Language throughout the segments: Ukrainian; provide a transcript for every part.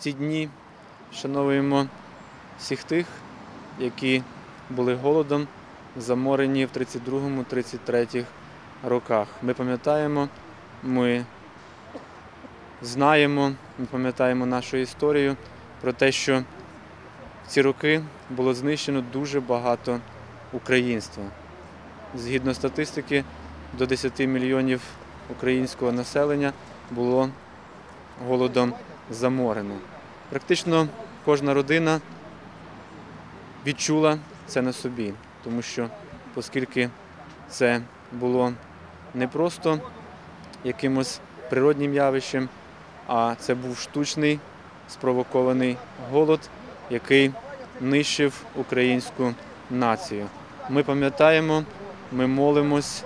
ці дні вшановуємо всіх тих, які були голодом заморені в 32-33 роках. Ми пам'ятаємо, ми знаємо, ми пам'ятаємо нашу історію про те, що в ці роки було знищено дуже багато українства. Згідно статистики, до 10 мільйонів українського населення було голодом заморено. Практично кожна родина відчула це на собі, тому що, оскільки це було не просто якимось природнім явищем, а це був штучний спровокований голод, який нищив українську націю. Ми пам'ятаємо, ми молимось,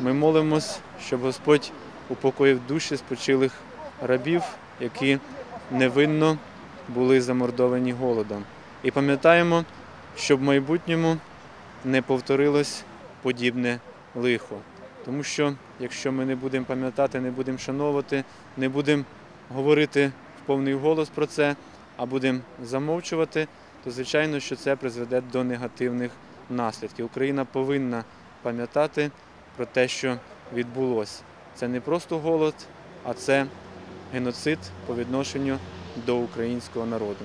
ми молимось, щоб Господь упокоїв душі спочилих рабів, які невинно були замордовані голодом. І пам'ятаємо, щоб в майбутньому не повторилось подібне лихо. Тому що якщо ми не будемо пам'ятати, не будемо шановувати, не будемо говорити в повний голос про це, а будемо замовчувати, то звичайно, що це призведе до негативних наслідків. Україна повинна пам'ятати про те, що відбулося. Це не просто голод, а це геноцид по відношенню до українського народу.